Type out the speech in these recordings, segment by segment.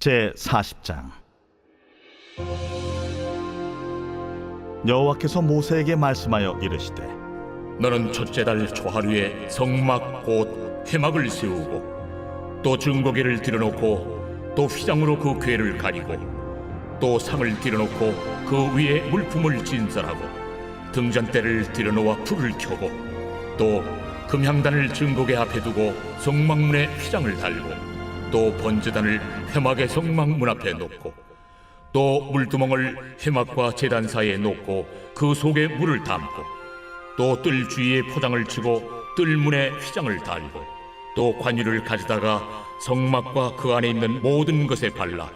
제 40장. 여호와께서 모세에게 말씀하여 이르시되 너는 첫째 달 초하루에 성막 곧 회막을 세우고 또 증거계를 들여놓고 또 휘장으로 그 궤를 가리고 또 상을 들여놓고 그 위에 물품을 진설하고 등잔대를 들여놓아 불을 켜고 또 금향단을 증거계 앞에 두고 성막문에 휘장을 달고 또 번제단을 회막의 성막 문 앞에 놓고 또 물두멍을 회막과 제단 사이에 놓고 그 속에 물을 담고 또 뜰 주위에 포장을 치고 뜰 문에 휘장을 달고 또 관유를 가져다가 성막과 그 안에 있는 모든 것에 발라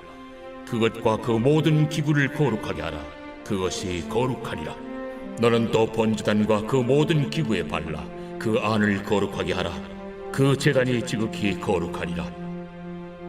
그것과 그 모든 기구를 거룩하게 하라. 그것이 거룩하리라. 너는 또 번제단과 그 모든 기구에 발라 그 안을 거룩하게 하라. 그 제단이 지극히 거룩하리라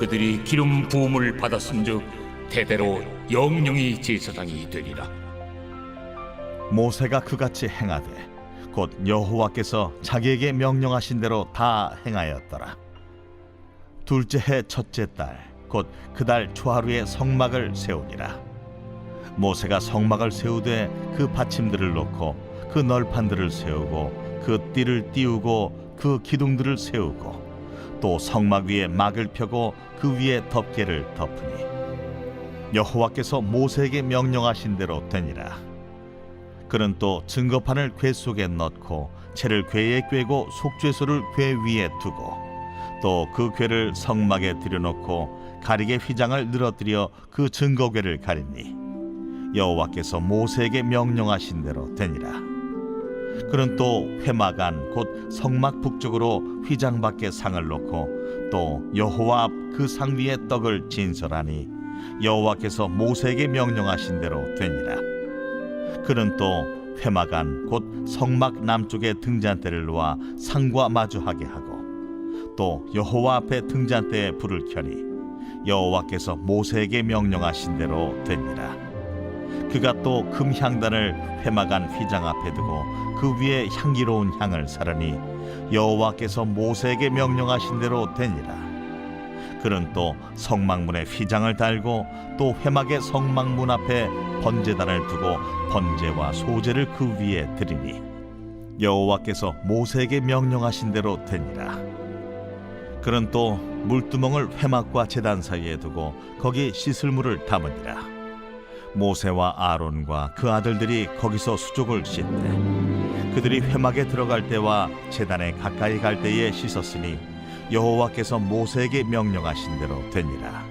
그들이 기름 부음을 받았은즉 대대로 영영이 제사장이 되리라. 모세가 그같이 행하되 곧 여호와께서 자기에게 명령하신 대로 다 행하였더라. 둘째 해 첫째 달 곧 그달 초하루에 성막을 세우니라. 모세가 성막을 세우되 그 받침들을 놓고 그 널판들을 세우고 그 띠를 띄우고 그 기둥들을 세우고 또 성막 위에 막을 펴고 그 위에 덮개를 덮으니 여호와께서 모세에게 명령하신 대로 되니라. 그는 또 증거판을 궤 속에 넣고 채를 궤에 꿰고 속죄소를 궤 위에 두고 또 그 궤를 성막에 들여놓고 가리개 휘장을 늘어뜨려 그 증거궤를 가리니 여호와께서 모세에게 명령하신 대로 되니라 그는 또안곧 성막 북쪽으로 휘장 밖에 상을 놓고 또 여호와 앞 그 상 위에 떡을 진설하니 여호와께서 모세에게 명령하신 대로 되니라 그는 또안곧 성막 남쪽에 등잔대를 놓아 상과 마주하게 하고 또 여호와 앞에 등잔대에 불을 켜니 여호와께서 모세에게 명령하신 대로 되니라 그가 또 금향단을 회막 안 휘장 앞에 두고 그 위에 향기로운 향을 사르니 여호와께서 모세에게 명령하신 대로 되니라. 그는 또 성막문에 휘장을 달고 또 회막의 성막문 앞에 번제단을 두고 번제와 소제를 그 위에 드리니 여호와께서 모세에게 명령하신 대로 되니라. 그는 또 물두멍을 회막과 제단 사이에 두고 거기 씻을 물을 담으니라 모세와 아론과 그 아들들이 거기서 수족을 씻되 그들이 회막에 들어갈 때와 제단에 가까이 갈 때에 씻었으니 여호와께서 모세에게 명령하신 대로 되니라.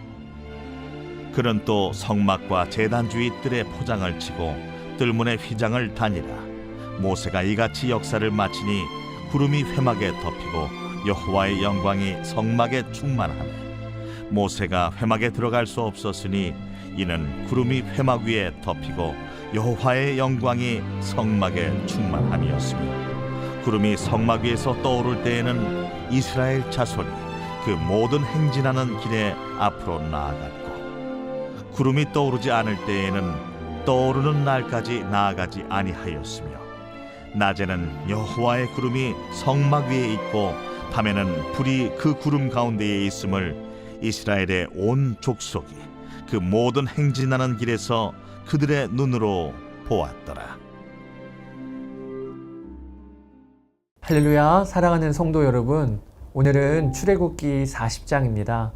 그는 또 성막과 제단 주위 뜰에 포장을 치고 뜰문에 휘장을 다니라. 모세가 이같이 역사를 마치니 구름이 회막에 덮이고 여호와의 영광이 성막에 충만하매 모세가 회막에 들어갈 수 없었으니 이는 구름이 회막 위에 덮이고 여호와의 영광이 성막에 충만함이었으며 구름이 성막 위에서 떠오를 때에는 이스라엘 자손이 그 모든 행진하는 길에 앞으로 나아갔고 구름이 떠오르지 않을 때에는 떠오르는 날까지 나아가지 아니하였으며 낮에는 여호와의 구름이 성막 위에 있고 밤에는 불이 그 구름 가운데에 있음을 이스라엘의 온 족속이 그 모든 행진하는 길에서 그들의 눈으로 보았더라. 할렐루야 사랑하는 성도 여러분 오늘은 출애굽기 40장입니다.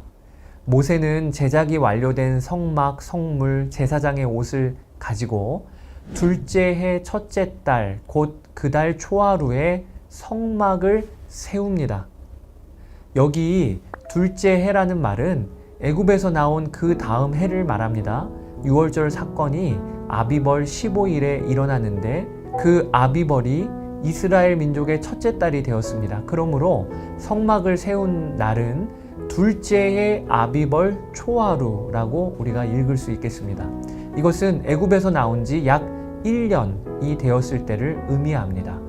모세는 제작이 완료된 성막, 성물, 제사장의 옷을 가지고 둘째 해 첫째 달 곧 그 달 초하루에 성막을 세웁니다. 여기 둘째 해라는 말은 애굽에서 나온 그 다음 해를 말합니다. 6월절 사건이 아비벌 15일에 일어났는데 그 아비벌이 이스라엘 민족의 첫째 달이 되었습니다. 그러므로 성막을 세운 날은 둘째 해 아비벌 초하루라고 우리가 읽을 수 있겠습니다. 이것은 애굽에서 나온 지 약 1년이 되었을 때를 의미합니다.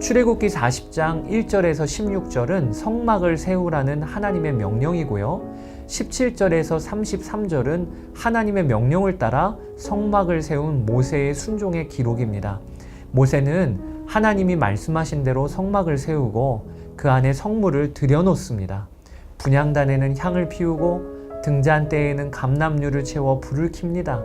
출애굽기 40장 1절에서 16절은 성막을 세우라는 하나님의 명령이고요. 17절에서 33절은 하나님의 명령을 따라 성막을 세운 모세의 순종의 기록입니다. 모세는 하나님이 말씀하신 대로 성막을 세우고 그 안에 성물을 들여놓습니다. 분향단에는 향을 피우고 등잔대에는 감람류를 채워 불을 킵니다.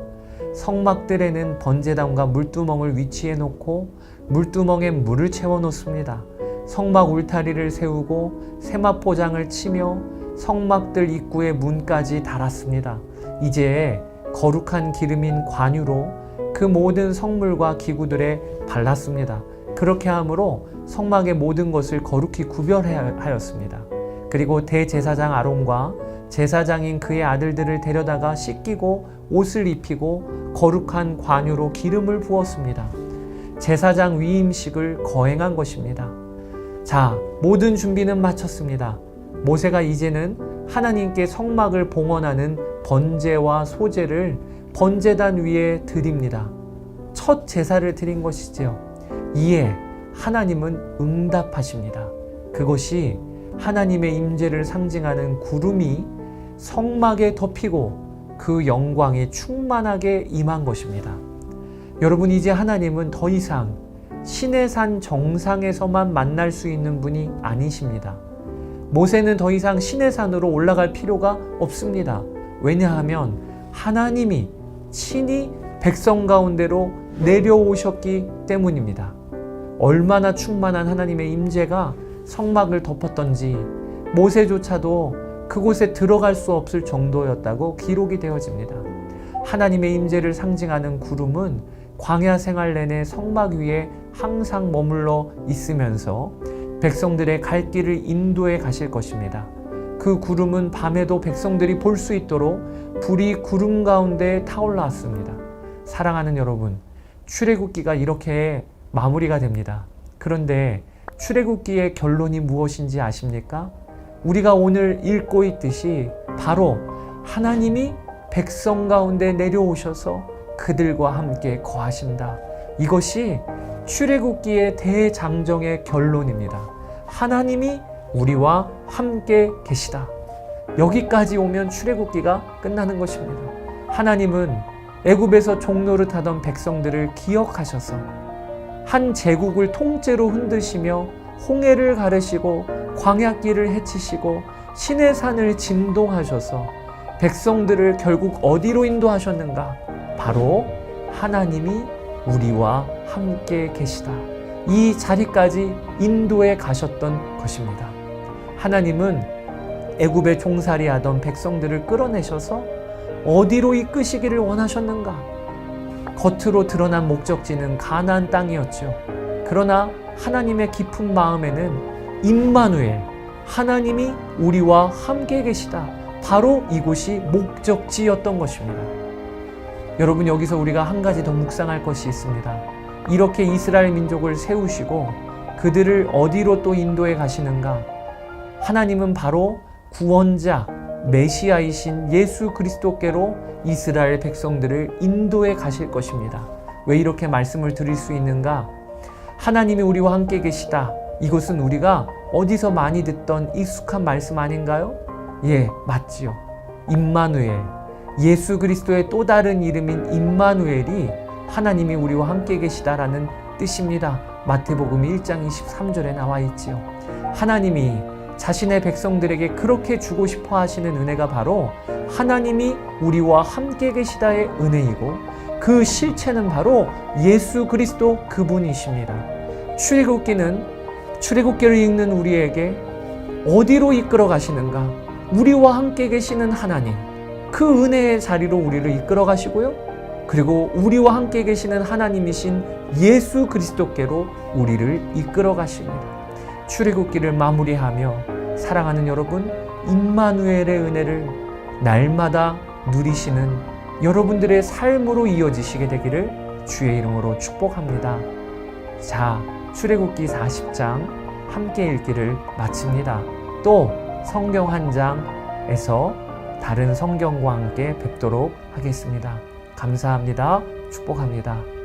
성막들에는 번제단과 물두멍을 위치해 놓고 물두멍에 물을 채워 놓습니다. 성막 울타리를 세우고 세마포장을 치며 성막들 입구의 문까지 달았습니다. 이제 거룩한 기름인 관유로 그 모든 성물과 기구들에 발랐습니다. 그렇게 함으로 성막의 모든 것을 거룩히 구별하였습니다. 그리고 대제사장 아론과 제사장인 그의 아들들을 데려다가 씻기고 옷을 입히고 거룩한 관유로 기름을 부었습니다. 제사장 위임식을 거행한 것입니다. 자, 모든 준비는 마쳤습니다. 모세가 이제는 하나님께 성막을 봉헌하는 번제와 소제를 번제단 위에 드립니다. 첫 제사를 드린 것이지요. 이에 하나님은 응답하십니다. 그것이 하나님의 임재를 상징하는 구름이 성막에 덮이고 그 영광이 충만하게 임한 것입니다. 여러분 이제 하나님은 더 이상 신의 산 정상에서만 만날 수 있는 분이 아니십니다. 모세는 더 이상 신의 산으로 올라갈 필요가 없습니다. 왜냐하면 하나님이 친히 백성 가운데로 내려오셨기 때문입니다. 얼마나 충만한 하나님의 임재가 성막을 덮었던지 모세조차도 그곳에 들어갈 수 없을 정도였다고 기록이 되어집니다. 하나님의 임재를 상징하는 구름은 광야 생활 내내 성막 위에 항상 머물러 있으면서 백성들의 갈 길을 인도해 가실 것입니다. 그 구름은 밤에도 백성들이 볼 수 있도록 불이 구름 가운데 타올랐습니다. 사랑하는 여러분, 출애굽기가 이렇게 마무리가 됩니다. 그런데 출애굽기의 결론이 무엇인지 아십니까? 우리가 오늘 읽고 있듯이 바로 하나님이 백성 가운데 내려오셔서 그들과 함께 거하신다. 이것이 출애굽기의 대장정의 결론입니다. 하나님이 우리와 함께 계시다. 여기까지 오면 출애굽기가 끝나는 것입니다. 하나님은 애굽에서 종노릇 하던 백성들을 기억하셔서 한 제국을 통째로 흔드시며 홍해를 가르시고 광야길을 헤치시고 신의 산을 진동하셔서 백성들을 결국 어디로 인도하셨는가? 바로 하나님이 우리와 함께 계시다. 이 자리까지 인도해 가셨던 것입니다. 하나님은 애굽에 종살이 하던 백성들을 끌어내셔서 어디로 이끄시기를 원하셨는가? 겉으로 드러난 목적지는 가나안 땅이었죠. 그러나 하나님의 깊은 마음에는 임마누엘 하나님이 우리와 함께 계시다. 바로 이곳이 목적지였던 것입니다. 여러분 여기서 우리가 한 가지 더 묵상할 것이 있습니다. 이렇게 이스라엘 민족을 세우시고 그들을 어디로 또 인도해 가시는가? 하나님은 바로 구원자 메시아이신 예수 그리스도께로 이스라엘 백성들을 인도해 가실 것입니다. 왜 이렇게 말씀을 드릴 수 있는가? 하나님이 우리와 함께 계시다. 이것은 우리가 어디서 많이 듣던 익숙한 말씀 아닌가요? 예, 맞지요. 임마누엘. 예수 그리스도의 또 다른 이름인 임마누엘이 하나님이 우리와 함께 계시다라는 뜻입니다. 마태복음 1장 23절에 나와 있지요. 하나님이 자신의 백성들에게 그렇게 주고 싶어 하시는 은혜가 바로 하나님이 우리와 함께 계시다의 은혜이고 그 실체는 바로 예수 그리스도 그분이십니다. 출애굽기는 출애굽기를 읽는 우리에게 어디로 이끌어 가시는가? 우리와 함께 계시는 하나님. 그 은혜의 자리로 우리를 이끌어 가시고요. 그리고 우리와 함께 계시는 하나님이신 예수 그리스도께로 우리를 이끌어 가십니다. 출애굽기를 마무리하며 사랑하는 여러분, 임마누엘의 은혜를 날마다 누리시는 여러분들의 삶으로 이어지시게 되기를 주의 이름으로 축복합니다. 자, 출애굽기 40장 함께 읽기를 마칩니다. 또 성경 한 장 에서 다른 성경과 함께 뵙도록 하겠습니다. 감사합니다. 축복합니다.